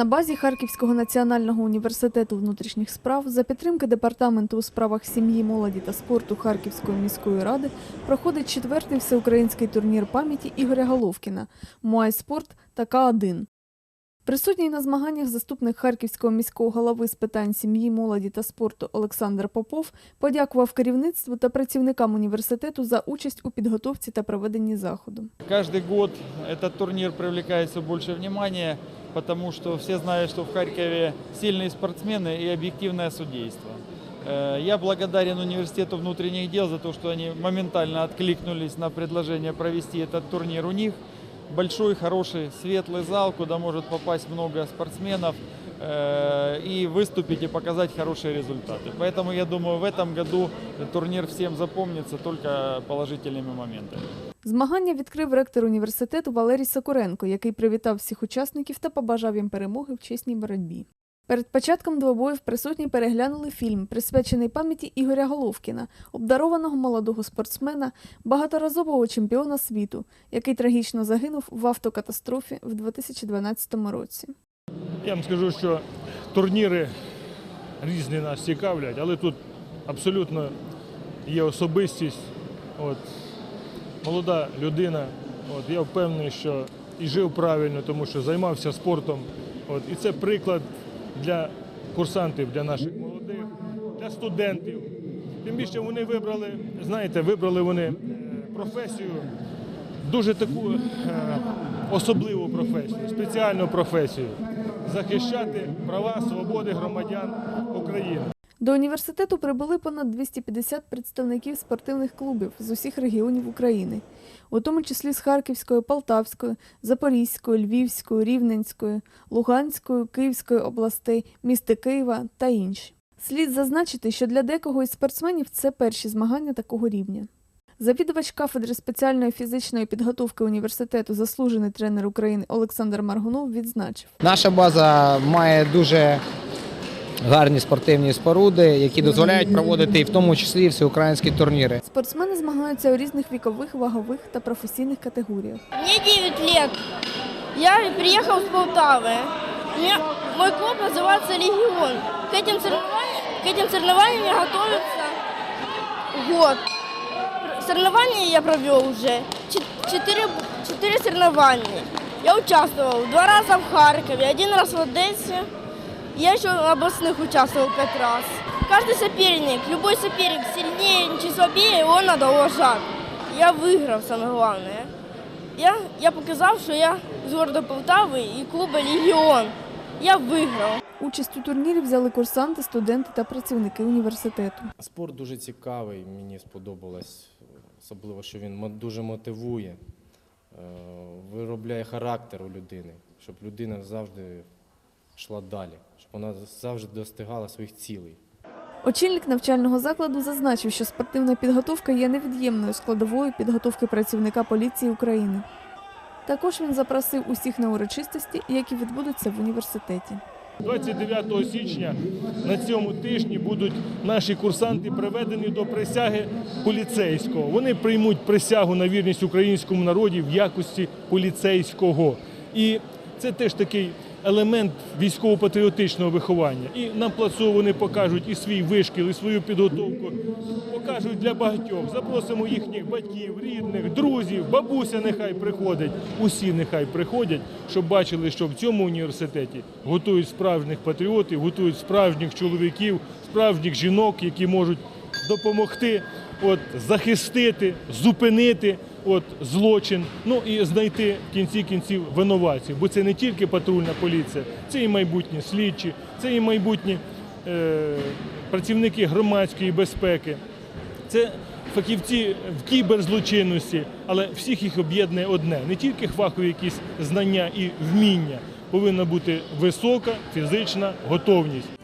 На базі Харківського національного університету внутрішніх справ за підтримки департаменту у справах сім'ї, молоді та спорту Харківської міської ради проходить четвертий всеукраїнський турнір пам'яті Ігоря Головкіна Муай Спорт та К1. Присутній на змаганнях заступник Харківського міського голови з питань сім'ї, молоді та спорту Олександр Попов подякував керівництву та працівникам університету за участь у підготовці та проведенні заходу. Каждый год этот турнир привлекает все больше внимания, потому что все знают, что в Харькове сильные спортсмены и объективное судейство. Э, Я благодарен университету внутренних дел за то, что они моментально откликнулись на предложение провести этот турнир у них. Большой, хороший, светлый зал, куда может попасть много спортсменов э, и выступить и показать хорошие результаты. Поэтому я думаю, в этом году турнир всем запомнится только положительными моментами. Змагання відкрив ректор університету Валерій Сокуренко, який привітав всіх учасників та побажав їм перемоги в чесній боротьбі. Перед початком двобоїв присутні переглянули фільм, присвячений пам'яті Ігоря Головкіна, обдарованого молодого спортсмена, багаторазового чемпіона світу, який трагічно загинув в автокатастрофі в 2012 році. Я вам скажу, що турніри різні нас цікавлять, але тут абсолютно є особистість. От, молода людина. От, я впевнений, що і жив правильно, тому що займався спортом. От, і це приклад для курсантів, для наших молодих, для студентів. Тим більше вони вибрали, знаєте, вибрали вони е, професію, дуже таку е, особливу професію, спеціальну професію захищати права, свободи громадян України. До університету прибули понад 250 представників спортивних клубів з усіх регіонів України, у тому числі з Харківської, Полтавської, Запорізької, Львівської, Рівненської, Луганської, Київської областей, міста Києва та інші. Слід зазначити, що для декого із спортсменів це перші змагання такого рівня. Завідувач кафедри спеціальної фізичної підготовки університету, заслужений тренер України Олександр Маргунов відзначив. Наша база має дуже гарні спортивні споруди, які дозволяють проводити і в тому числі всеукраїнські турніри. Спортсмени змагаються у різних вікових, вагових та професійних категоріях. Мне 9 лет. Я приехал с Полтавы. У меня- мой клуб называется «Регион». К этим соревнованиям, к этим соревнованиям я готовился год. Соревнования я провел уже. Чет- Четыре, четыре соревнования. Я участвовал два раза в Харькове, один раз в Одессе. Я еще в областных участвовал пять раз. Каждый соперник, любой соперник сильнее чи слабее, его надо уважать. Я выиграл, самое главное. Я, я показав, що я з города Полтави і клубу Легіон. Я виграв. Участь у турнірі взяли курсанти, студенти та працівники університету. Спорт дуже цікавий, мені сподобалось, особливо, що він мо- дуже мотивує, е, виробляє характер у людини, щоб людина завжди йшла далі, щоб вона завжди достигала своїх цілей. Очільник навчального закладу зазначив, що спортивна підготовка є невід'ємною складовою підготовки працівника поліції України. Також він запросив усіх на урочистості, які відбудуться в університеті. 29 січня на цьому тижні будуть наші курсанти приведені до присяги поліцейського. Вони приймуть присягу на вірність українському народі в якості поліцейського. І це теж такий елемент військово-патріотичного виховання. І на плацу вони покажуть і свій вишкіл, і свою підготовку. Покажуть для багатьох. Запросимо їхніх батьків, рідних, друзів, бабуся нехай приходить. Усі нехай приходять, щоб бачили, що в цьому університеті готують справжніх патріотів, готують справжніх чоловіків, справжніх жінок, які можуть допомогти, от, захистити, зупинити от, злочин, ну і знайти в кінці кінців винуватців. Бо це не тільки патрульна поліція, це і майбутні слідчі, це і майбутні е, працівники громадської безпеки. Це фахівці в кіберзлочинності, але всіх їх об'єднує одне: не тільки фахові якісь знання і вміння, повинна бути висока фізична готовність.